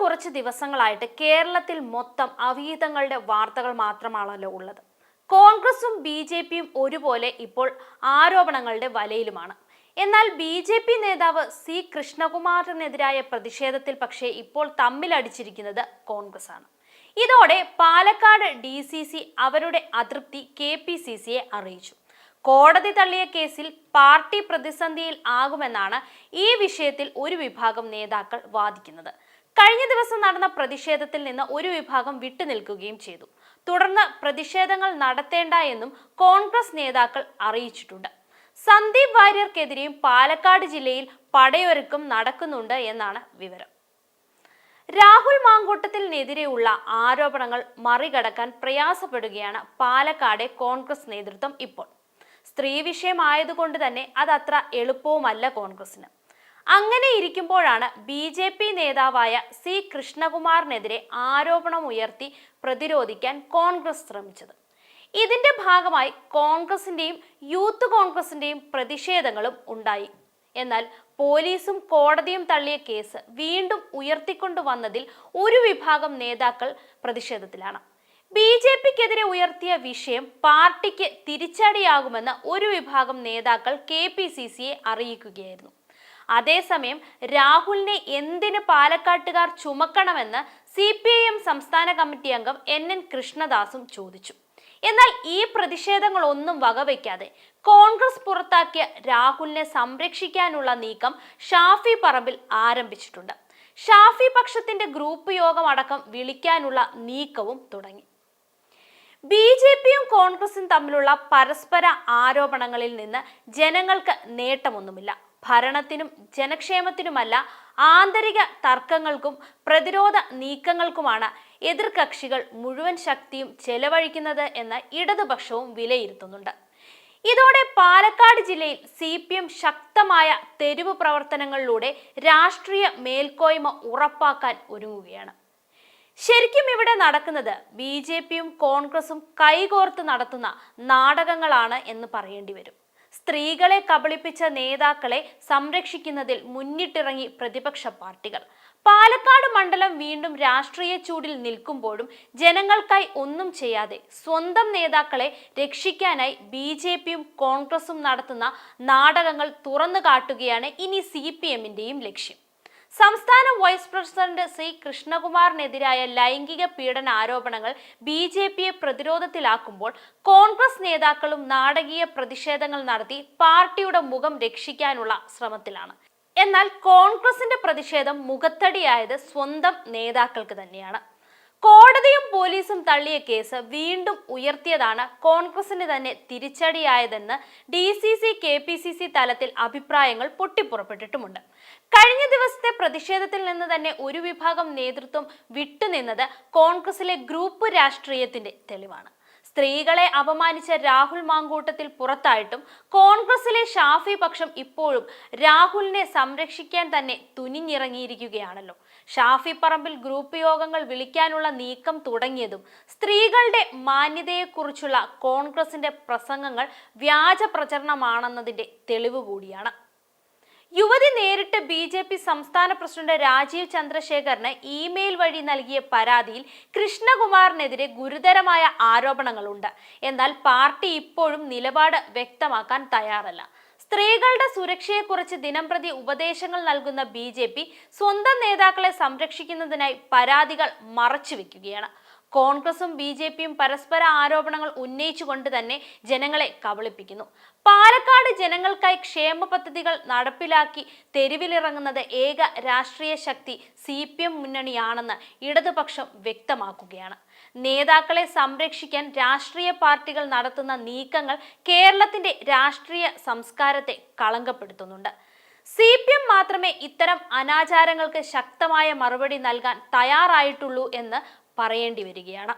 കുറച്ച് ദിവസങ്ങളായിട്ട് കേരളത്തിൽ മൊത്തം അവീതങ്ങളുടെ വാർത്തകൾ മാത്രമാണല്ലോ ഉള്ളത്. കോൺഗ്രസും ബി ജെ പിയും ഒരുപോലെ ഇപ്പോൾ ആരോപണങ്ങളുടെ വലയിലുമാണ്. എന്നാൽ ബി ജെ പി നേതാവ് സി കൃഷ്ണകുമാറിനെതിരായ പ്രതിഷേധത്തിൽ പക്ഷേ ഇപ്പോൾ തമ്മിലടിച്ചിരിക്കുന്നത് കോൺഗ്രസ് ആണ് ഇതോടെ പാലക്കാട് ഡി സി സി അവരുടെ അതൃപ്തി കെ പി സി സിയെ അറിയിച്ചു. കോടതി തള്ളിയ കേസിൽ പാർട്ടി പ്രതിസന്ധിയിൽ ആകുമെന്നാണ് ഈ വിഷയത്തിൽ ഒരു വിഭാഗം നേതാക്കൾ വാദിക്കുന്നത്. കഴിഞ്ഞ ദിവസം നടന്ന പ്രതിഷേധത്തിൽ നിന്ന് ഒരു വിഭാഗം വിട്ടുനിൽക്കുകയും ചെയ്തു. തുടർന്ന് പ്രതിഷേധങ്ങൾ നടത്തേണ്ട എന്നും കോൺഗ്രസ് നേതാക്കൾ അറിയിച്ചിട്ടുണ്ട്. സന്ദീപ് വാര്യർക്കെതിരെയും പാലക്കാട് ജില്ലയിൽ പടയൊരുക്കം നടക്കുന്നുണ്ട് എന്നാണ് വിവരം. രാഹുൽ മാങ്കൂട്ടത്തിനെതിരെയുള്ള ആരോപണങ്ങൾ മറികടക്കാൻ പ്രയാസപ്പെടുകയാണ് പാലക്കാടെ കോൺഗ്രസ് നേതൃത്വം ഇപ്പോൾ. സ്ത്രീ വിഷയമായതുകൊണ്ട് തന്നെ അതത്ര എളുപ്പവുമല്ല കോൺഗ്രസിന് അങ്ങനെ ഇരിക്കുമ്പോഴാണ് ബി ജെ പി നേതാവായ സി കൃഷ്ണകുമാറിനെതിരെ ആരോപണം ഉയർത്തി പ്രതിരോധിക്കാൻ കോൺഗ്രസ് ശ്രമിച്ചത്. ഇതിന്റെ ഭാഗമായി കോൺഗ്രസിന്റെയും യൂത്ത് കോൺഗ്രസിന്റെയും പ്രതിഷേധങ്ങളും ഉണ്ടായി. എന്നാൽ പോലീസും കോടതിയും തള്ളിയ കേസ് വീണ്ടും ഉയർത്തിക്കൊണ്ടുവന്നതിൽ ഒരു വിഭാഗം നേതാക്കൾ പ്രതിഷേധത്തിലാണ്. ബി ജെ പിക്കെതിരെ ഉയർത്തിയ വിഷയം പാർട്ടിക്ക് തിരിച്ചടിയാകുമെന്ന് ഒരു വിഭാഗം നേതാക്കൾ കെ പി സി സിയെ അറിയിക്കുകയായിരുന്നു. അതേസമയം രാഹുലിനെ എന്തിന് പാലക്കാട്ടുകാർ ചുമക്കണമെന്ന് സി പി ഐ എം സംസ്ഥാന കമ്മിറ്റി അംഗം എൻ എൻ കൃഷ്ണദാസും ചോദിച്ചു. എന്നാൽ ഈ പ്രതിഷേധങ്ങളൊന്നും വകവയ്ക്കാതെ കോൺഗ്രസ് പുറത്താക്കിയ രാഹുലിനെ സംരക്ഷിക്കാനുള്ള നീക്കം ഷാഫി പറമ്പിൽ ആരംഭിച്ചിട്ടുണ്ട്. ഷാഫി പക്ഷത്തിന്റെ ഗ്രൂപ്പ് യോഗം അടക്കം വിളിക്കാനുള്ള നീക്കവും തുടങ്ങി. ബി ജെ പിയും കോൺഗ്രസും തമ്മിലുള്ള പരസ്പര ആരോപണങ്ങളിൽ നിന്ന് ജനങ്ങൾക്ക് നേട്ടമൊന്നുമില്ല. ഭരണത്തിനും ജനക്ഷേമത്തിനുമല്ല ആന്തരിക തർക്കങ്ങൾക്കും പ്രതിരോധ നീക്കങ്ങൾക്കുമാണ് എതിർകക്ഷികൾ മുഴുവൻ ശക്തിയും ചെലവഴിക്കുന്നത് എന്ന് ഇടതുപക്ഷവും വിലയിരുത്തുന്നുണ്ട്. ഇതോടെ പാലക്കാട് ജില്ലയിൽ സി പി എം ശക്തമായ തെരുവ് പ്രവർത്തനങ്ങളിലൂടെ രാഷ്ട്രീയ മേൽക്കോയ്മ ഉറപ്പാക്കാൻ ഒരുങ്ങുകയാണ്. ശരിക്കും ഇവിടെ നടക്കുന്നത് ബി ജെ പിയും കോൺഗ്രസും കൈകോർത്ത് നടത്തുന്ന നാടകങ്ങളാണ് എന്ന് പറയേണ്ടി വരും. സ്ത്രീകളെ കബളിപ്പിച്ച നേതാക്കളെ സംരക്ഷിക്കുന്നതിൽ മുന്നിട്ടിറങ്ങി പ്രതിപക്ഷ പാർട്ടികൾ. പാലക്കാട് മണ്ഡലം വീണ്ടും രാഷ്ട്രീയ ചൂടിൽ നിൽക്കുമ്പോഴും ജനങ്ങൾക്കായി ഒന്നും ചെയ്യാതെ സ്വന്തം നേതാക്കളെ രക്ഷിക്കാനായി ബി ജെ പിയും കോൺഗ്രസും നടത്തുന്ന നാടകങ്ങൾ തുറന്നു കാട്ടുകയാണ് ഇനി സി പി എമ്മിന്റെയും ലക്ഷ്യം. സംസ്ഥാന വൈസ് പ്രസിഡന്റ് സി കൃഷ്ണകുമാറിനെതിരായ ലൈംഗിക പീഡന ആരോപണങ്ങൾ ബി ജെ പിയെ പ്രതിരോധത്തിലാക്കുമ്പോൾ കോൺഗ്രസ് നേതാക്കളും നാടകീയ പ്രതിഷേധങ്ങൾ നടത്തി പാർട്ടിയുടെ മുഖം രക്ഷിക്കാനുള്ള ശ്രമത്തിലാണ്. എന്നാൽ കോൺഗ്രസിന്റെ പ്രതിഷേധം മുഖത്തടിയായത് സ്വന്തം നേതാക്കൾക്ക് തന്നെയാണ്. കോടതിയും പോലീസും തള്ളിയ കേസ് വീണ്ടും ഉയർത്തിയതാണ് കോൺഗ്രസിന് തന്നെ തിരിച്ചടിയായതെന്ന് D C C K P C C തലത്തിൽ അഭിപ്രായങ്ങൾ പൊട്ടിപ്പുറപ്പെട്ടിട്ടുമുണ്ട്. കഴിഞ്ഞ ദിവസത്തെ പ്രതിഷേധത്തിൽ നിന്ന് തന്നെ ഒരു വിഭാഗം നേതൃത്വം വിട്ടുനിന്നത് കോൺഗ്രസിലെ ഗ്രൂപ്പ് രാഷ്ട്രീയത്തിന്റെ തെളിവാണ്. സ്ത്രീകളെ അപമാനിച്ച രാഹുൽ മാങ്കൂട്ടത്തിൽ പുറത്തായിട്ടും കോൺഗ്രസിലെ ഷാഫി പക്ഷം ഇപ്പോഴും രാഹുലിനെ സംരക്ഷിക്കാൻ തന്നെ തുനിഞ്ഞിറങ്ങിയിരിക്കുകയാണല്ലോ. ഷാഫി പറമ്പിൽ ഗ്രൂപ്പ് യോഗങ്ങൾ വിളിക്കാനുള്ള നീക്കം തുടങ്ങിയതും സ്ത്രീകളുടെ മാന്യതയെക്കുറിച്ചുള്ള കോൺഗ്രസിന്റെ പ്രസംഗങ്ങൾ വ്യാജ പ്രചരണമാണെന്നതിന്റെ തെളിവ് കൂടിയാണ്. യുവതി നേരിട്ട് ബി ജെ പി സംസ്ഥാന പ്രസിഡന്റ് രാജീവ് ചന്ദ്രശേഖറിന് ഇമെയിൽ വഴി നൽകിയ പരാതിയിൽ കൃഷ്ണകുമാറിനെതിരെ ഗുരുതരമായ ആരോപണങ്ങളുണ്ട്. എന്നാൽ പാർട്ടി ഇപ്പോഴും നിലപാട് വ്യക്തമാക്കാൻ തയ്യാറല്ല. സ്ത്രീകളുടെ സുരക്ഷയെക്കുറിച്ച് ദിനംപ്രതി ഉപദേശങ്ങൾ നൽകുന്ന ബി സ്വന്തം നേതാക്കളെ സംരക്ഷിക്കുന്നതിനായി പരാതികൾ മറച്ചുവെക്കുകയാണ് കോൺഗ്രസും ബി ജെ പിയും പരസ്പര ആരോപണങ്ങൾ ഉന്നയിച്ചുകൊണ്ട് തന്നെ ജനങ്ങളെ കബളിപ്പിക്കുന്നു. പാലക്കാട് ജനങ്ങൾക്കായി ക്ഷേമ പദ്ധതികൾ നടപ്പിലാക്കി തെരുവിലിറങ്ങുന്നത് ഏക രാഷ്ട്രീയ ശക്തി സി പി എം മുന്നണിയാണെന്ന് ഇടതുപക്ഷം വ്യക്തമാക്കുകയാണ്. നേതാക്കളെ സംരക്ഷിക്കാൻ രാഷ്ട്രീയ പാർട്ടികൾ നടത്തുന്ന നീക്കങ്ങൾ കേരളത്തിന്റെ രാഷ്ട്രീയ സംസ്കാരത്തെ കളങ്കപ്പെടുത്തുന്നുണ്ട്. സി പി എം മാത്രമേ ഇത്തരം അനാചാരങ്ങൾക്ക് ശക്തമായ മറുപടി നൽകാൻ തയ്യാറായിട്ടുള്ളൂ എന്ന് പറയേണ്ടി വരികയാണ്.